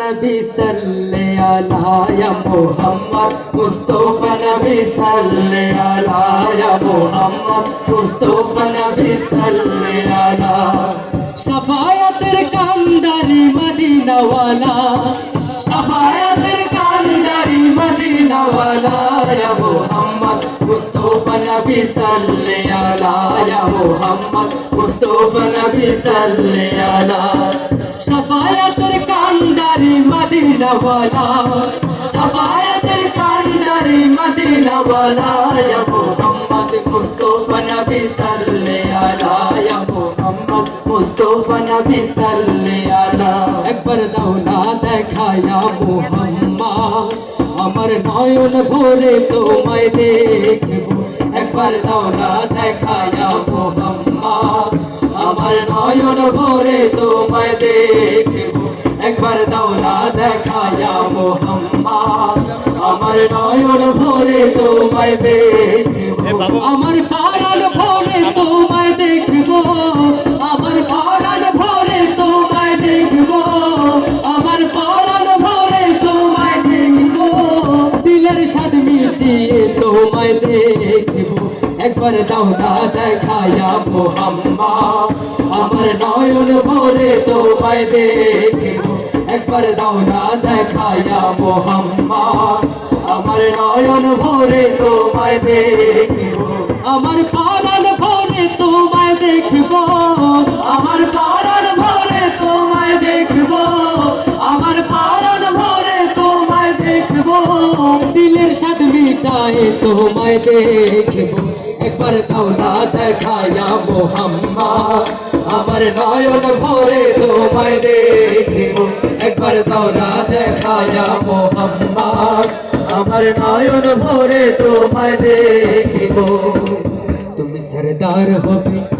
নবী সাল্লে আলা ইয়া মুহাম্মদ, মুস্তফা নবী সাল্লে আলা ইয়া মুহাম্মদ, মুস্তফা নবী সাল্লে আলা শাফায়াতের কান্ডারি মদিনাওয়ালা শাফায়াতের কান্ডারি মদিনা ওয়ালা ইয়া মুহাম্মদ মুস্তফা নবী সাল্লে আলা ইয়া মুহাম্মদ মুস্তফা নবী সাল্লে আলা শাফায়াতের কান্ডারি মুস্তফা নবী সাল্লে আলা একবার দাও না দেখায়া মোহাম্মদ। আমার নয়ন ভরে তোমায় দেখব। একবার দাও না দেখায়া মোহাম্মদ। আমার নয়ন ভরে তোমায় দেখব। একবার দাও না দেখায়া মোহাম্মদ। আমার নয়ন ভরে তোমায় দেখব। আমার পারান ভরে তোমায় দেখব। একবার দাও না দেখায়া মোহাম্মদ, আমার নয়ন ভরে তোমায় দেখব। একবার দাও না দেখায়া মোহাম্মদ, আমার নয়ন ভরে তোমায় দেখব। আমার পারান ভরে তোমায় দেখব। আমার পারান ভরে তোমায় দেখব। আমার পারান ভরে তোমায় দেখব। দিলের স্বাদ মিটায়ে তোমায় দেখব। একবার না দেখায়া মোহাম্মদ, আমার নয়ন ভরে তোমায় দেখব। একবার না দেখায়া মোহাম্মদ, আমার নয়ন ভরে তোমায় দেখব। তুমি সরদার হবে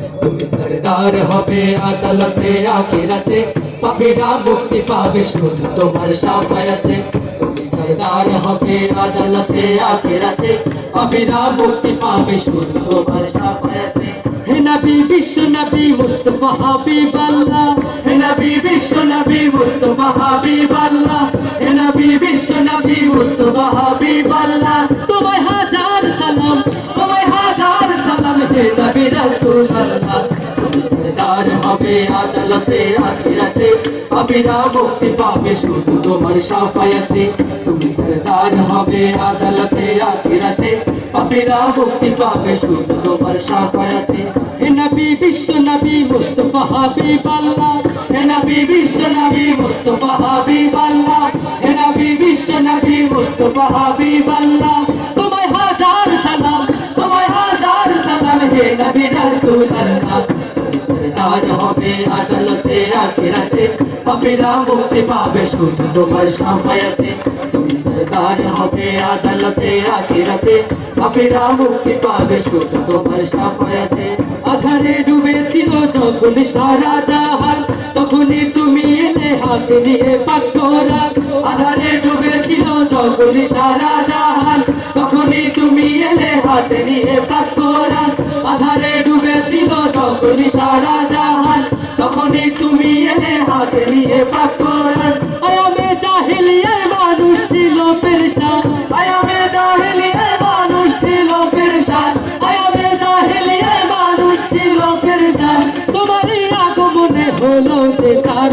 তুমি হবে আদালতে আখিরাতে পাপীরা মুক্তি পাবে শুধু তোমার সাফায়াতে। তুমি সরদার হবে আদালতে আখিরাতে পাপীরা মুক্তি পাবে শুধু তোমার সাফায়াতে। হে নবী বিশ্ব নবী, মুস্তফা হাবিব আল্লাহ। হে নবী বিশ্ব নবী, মুস্তফা হাবিব আল্লাহ। হে নবী বিশ্ব নবী, মুস্তফা হাবিব আল্লাহ। তোমায় হাজার সালাম, তোমায় হাজার সালাম, হে নবী রাসূল আল্লাহ। সরদার আদালতে, আখিরাতে পাপীরা মুক্তি, পাবে শুধু তোমার সাফায়াতে। তুমি সরদার হবে আদালতে, আখিরাতে পাপীরা মুক্তি, পাবে শুধু তোমার সাফায়াতে। হে নবী বিশ্ব নবী, মুস্তফা হাবিব আল্লাহ। হে নবী বিশ্ব নবী, মুস্তফা হাবিব আল্লাহ। হে নবী বিশ্ব নবী, মুস্তফা হাবিব আল্লাহ। তোমায় হাজার সালাম, তোমায় হাজার সালাম, হে নবী আদালতে, আখিরাতে মুক্তি পাবে, শুধু তোমার সাফায়াতে। সরদার হবে আদালতে, আখিরাতে মুক্তি পাবে, শুধু তোমার সাফায়াতে। আধারে ডুবেছিল যখন সারা জাহান, তখনই তুমি এলে হাত নিয়ে পাক আধারে ডুবেছিল যখন সারা জাহান, তখনই তুমি এলে হাতে নিয়ে পাক আধারে ডুবেছিল যখন সারা মানুষ ছিল পেরেশান আয়ামে জাহেলিয়ার মানুষ ছিল পেরেশান আয়ামে জাহেলিয়ার মানুষ ছিল পেরেশান তোমারই আগমনে হলো যে তার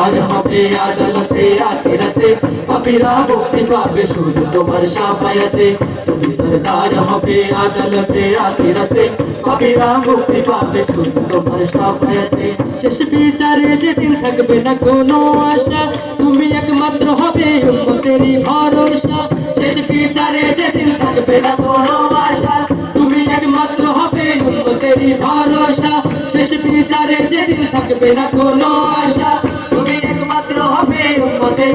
তুমি সরদার হবে আদালতে আখিরাতে পাপীরা মুক্তি পাবে শুধু তোমার সাফায়াতে তুমি সরদার হবে আদালতে আখিরাতে পাপীরা মুক্তি পাবে শুধু তোমার সাফায়াতে শেষ বিচারে যেদিন থাকবে না কোনো আশা তুমি একমাত্র হবে উম্মতেরই ভরসা বিচারে যেদিন থাকবে না কোনো আশা তুমি একমাত্র হবে উন্নতেরই ভরসা শেষ বিচারে যেদিন থাকবে না কোনো আশা তুমি একমাত্র হবে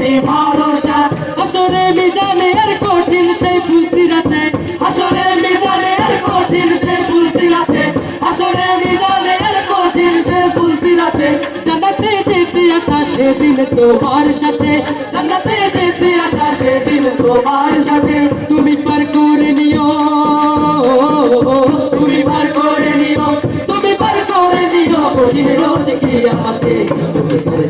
উন্নতেরই ভরসা। আসরে মিজানে আর কঠিন সেই ফুলসিরাতে। আসরে মিজানে আর কঠিন সে ফুলসিরাতে। আসরে মিজানে আর কঠিন সে ফুলসিরাতে। জানাতে যেতে আসা সেদিন তোমার সাথে। জানাতে যেতে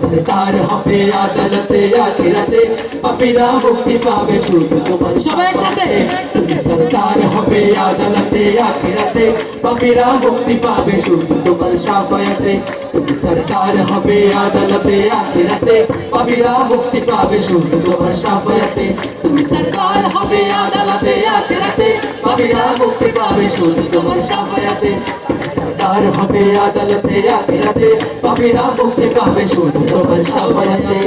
সরকার হবে আদালতে আখিরাতে পাপীরা মুক্তি পাবে শুধু তোমার সবাই একসাথে। তুমি সরকার হবে আদালতে আখিরাতে পাপীরা মুক্তি পাবে শুধু তোমার সাফায়াতে তুমি সরকার হবে আদালতে আখিরাতে পাপীরা মুক্তি পাবে শুধু তোমার সাফায়াতে তুমি সরকার হবে আদালতে আখিরাতে পাপীরা মুক্তি পাবে শুধু তোমার সাফায়াতে সরকার হবে আদালতে আদালতে পাপীরা মুক্তি পাবে শুধু তোমার সাফায়াতে